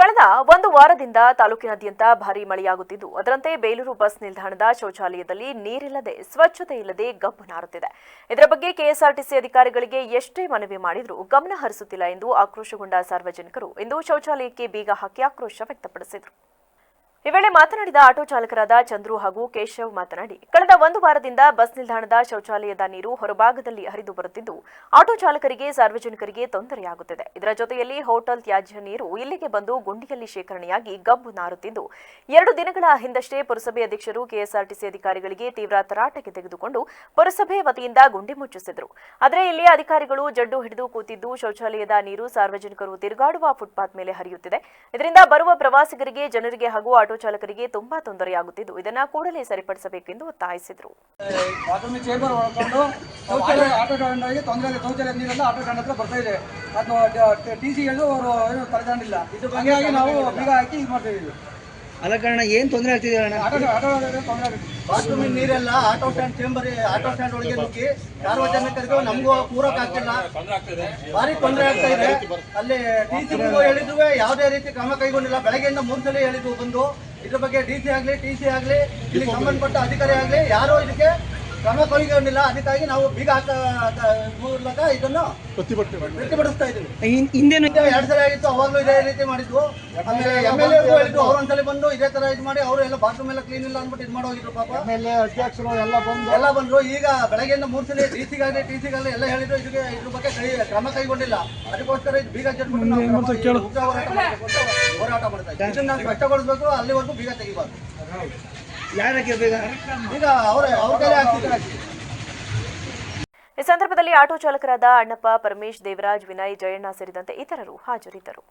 ಕಳೆದ ಒಂದು ವಾರದಿಂದ ತಾಲೂಕಿನಾದ್ಯಂತ ಭಾರೀ ಮಳೆಯಾಗುತ್ತಿದ್ದು, ಅದರಂತೆ ಬೇಲೂರು ಬಸ್ ನಿಲ್ದಾಣದ ಶೌಚಾಲಯದಲ್ಲಿ ನೀರಿಲ್ಲದೆ, ಸ್ವಚ್ಛತೆ ಇಲ್ಲದೆ ಗಬ್ಬು ನಾರುತ್ತಿದೆ. ಇದರ ಬಗ್ಗೆ ಕೆಎಸ್ಆರ್ಟಿಸಿ ಅಧಿಕಾರಿಗಳಿಗೆ ಎಷ್ಟೇ ಮನವಿ ಮಾಡಿದರೂ ಗಮನ ಹರಿಸುತ್ತಿಲ್ಲ ಎಂದು ಆಕ್ರೋಶಗೊಂಡ ಸಾರ್ವಜನಿಕರು ಇಂದು ಶೌಚಾಲಯಕ್ಕೆ ಬೀಗ ಹಾಕಿ ಆಕ್ರೋಶ ವ್ಯಕ್ತಪಡಿಸಿದರು. ಈ ವೇಳೆ ಮಾತನಾಡಿದ ಆಟೋ ಚಾಲಕರಾದ ಚಂದ್ರು ಹಾಗೂ ಕೇಶವ್ ಮಾತನಾಡಿ, ಕಳೆದ ಒಂದು ವಾರದಿಂದ ಬಸ್ ನಿಲ್ದಾಣದ ಶೌಚಾಲಯದ ನೀರು ಹೊರಭಾಗದಲ್ಲಿ ಹರಿದು ಬರುತ್ತಿದ್ದು, ಆಟೋ ಚಾಲಕರಿಗೆ, ಸಾರ್ವಜನಿಕರಿಗೆ ತೊಂದರೆಯಾಗುತ್ತಿದೆ. ಇದರ ಜೊತೆಯಲ್ಲಿ ಹೋಟೆಲ್ ತ್ಯಾಜ್ಯ ನೀರು ಇಲ್ಲಿಗೆ ಬಂದು ಗುಂಡಿಯಲ್ಲಿ ಶೇಖರಣೆಯಾಗಿ ಗಬ್ಬು ನಾರುತ್ತಿದ್ದು, ಎರಡು ದಿನಗಳ ಹಿಂದಷ್ಟೇ ಪುರಸಭೆ ಅಧ್ಯಕ್ಷರು, ಕೆಎಸ್ಆರ್ಟಿಸಿ ಅಧಿಕಾರಿಗಳಿಗೆ ತೀವ್ರ ತರಾಟೆಗೆ ತೆಗೆದುಕೊಂಡು ಪುರಸಭೆ ವತಿಯಿಂದ ಗುಂಡಿ ಮುಚ್ಚಿಸಿದರು. ಆದರೆ ಇಲ್ಲಿ ಅಧಿಕಾರಿಗಳು ಜಡ್ಡು ಹಿಡಿದು ಕೂತಿದ್ದು, ಶೌಚಾಲಯದ ನೀರು ಸಾರ್ವಜನಿಕರು ತಿರುಗಾಡುವ ಫುಟ್ಪಾತ್ ಮೇಲೆ ಹರಿಯುತ್ತಿದೆ. ಇದರಿಂದ ಬರುವ ಪ್ರವಾಸಿಗರಿಗೆ, ಜನರಿಗೆ ಹಾಗೂ ಆಟೋ ಚಾಲಕರಿಗೆ ತುಂಬಾ ತೊಂದರೆಯಾಗುತ್ತಿದ್ದು ಇದನ್ನ ಕೂಡಲೇ ಸರಿಪಡಿಸಬೇಕೆಂದು ಒತ್ತಾಯಿಸಿದರು. ಆಟೋ ಅವರು ಏನು ಏನ್ ತೊಂದರೆ ಆಗ್ತಿದೆ ಅಣ್ಣ? ಬಾತ್ರೂಮಿನ ನೀರೆಲ್ಲ auto stand chamber, auto stand ಒಳಗೆ ನುಗ್ಗಿ ಸಾರ್ವಜನಿಕರಿಗೂ ನಮಗೂ ಪೂರಕ ಆಗ್ತಿಲ್ಲ. ಭಾರಿ ತೊಂದರೆ ಆಗ್ತಾ ಇದೆ. ಅಲ್ಲಿ ಡಿ ಸಿ ಹೇಳಿದ್ರು ಯಾವುದೇ ರೀತಿ ಕ್ರಮ ಕೈಗೊಂಡಿಲ್ಲ. ಬೆಳಗ್ಗೆಯಿಂದ ಮೂರು ಸಲ ಹೇಳಿದ್ವು ಬಂದು. ಇದ್ರ ಬಗ್ಗೆ ಡಿ ಸಿ ಆಗಲಿ, ಟಿ ಸಿ ಆಗಲಿ, ಇಲ್ಲಿ ಸಂಬಂಧಪಟ್ಟ ಅಧಿಕಾರಿ ಆಗಲಿ, ಯಾರೋ ಇದಕ್ಕೆ ಕ್ರಮ ಕೈಗೊಂಡಿಲ್ಲ. ಅದಕ್ಕಾಗಿ ನಾವು ಬೀಗ ಹಾಕ ಮೂಲಕ ಇದನ್ನು ಪ್ರತಿಭಟಿಸ್ತಾ ಇದ್ದೀವಿ. ಹಿಂ- ಎರಡು ಹಿಂದೆ ಎರಡ್ ಸಲ ಆಗಿತ್ತು. ಅವಾಗಲೂ ಇದೇ ರೀತಿ ಮಾಡಿದ್ವು. ಆಮೇಲೆ ಎಂ ಎಲ್ ಎ ಹೇಳಿದ್ರು ಅವ್ರು ಒಂದ್ಸಲ ಬಂದು ಇದೇ ತರ ಇದು ಮಾಡಿ ಅವರು ಎಲ್ಲ ಬಾತ್ರೂಮ್ ಎಲ್ಲ ಕ್ಲೀನ್ ಇಲ್ಲ ಅಂದ್ಬಿಟ್ಟು ಇದು ಮಾಡೋಗಿದ್ರು ಪಾಪ. ಆಮೇಲೆ ಅಧ್ಯಕ್ಷರು ಎಲ್ಲ ಬಂದು ಎಲ್ಲ ಬಂದ್ರು. ಈಗ ಬೆಳಗ್ಗೆಯಿಂದ ಮೂರು ಸಲ ಡಿ ಸಿಗಾಗಲಿ ಟಿ ಸಿಗಾಗಲಿ ಎಲ್ಲ ಹೇಳಿದ್ರು. ಇದಕ್ಕೆ ಇದ್ರ ಬಗ್ಗೆ ಕೈ ಕ್ರಮ ಕೈಗೊಂಡಿಲ್ಲ. ಅದಕ್ಕೋಸ್ಕರ ಇದು ಬೀಗ ಜಡ್ಬಿಟ್ಟು ನಾವು ಹೋರಾಟ ಮಾಡ್ತಾ ಇದ್ದೀವಿ. ಇದನ್ನ ಅಲ್ಲಿವರೆಗೂ ಬೀಗ ತೆಗಿಬಾರ್ದು. ಈ ಸಂದರ್ಭದಲ್ಲಿ ಆಟೋ ಚಾಲಕರಾದ ಅಣ್ಣಪ್ಪ ಪರಮೇಶ್ ದೇವರಾಜ್ ವಿನಯ್ ಜಯಣ್ಣ ಸೇರಿದಂತೆ ಇತರರು ಹಾಜರಿದ್ದರು.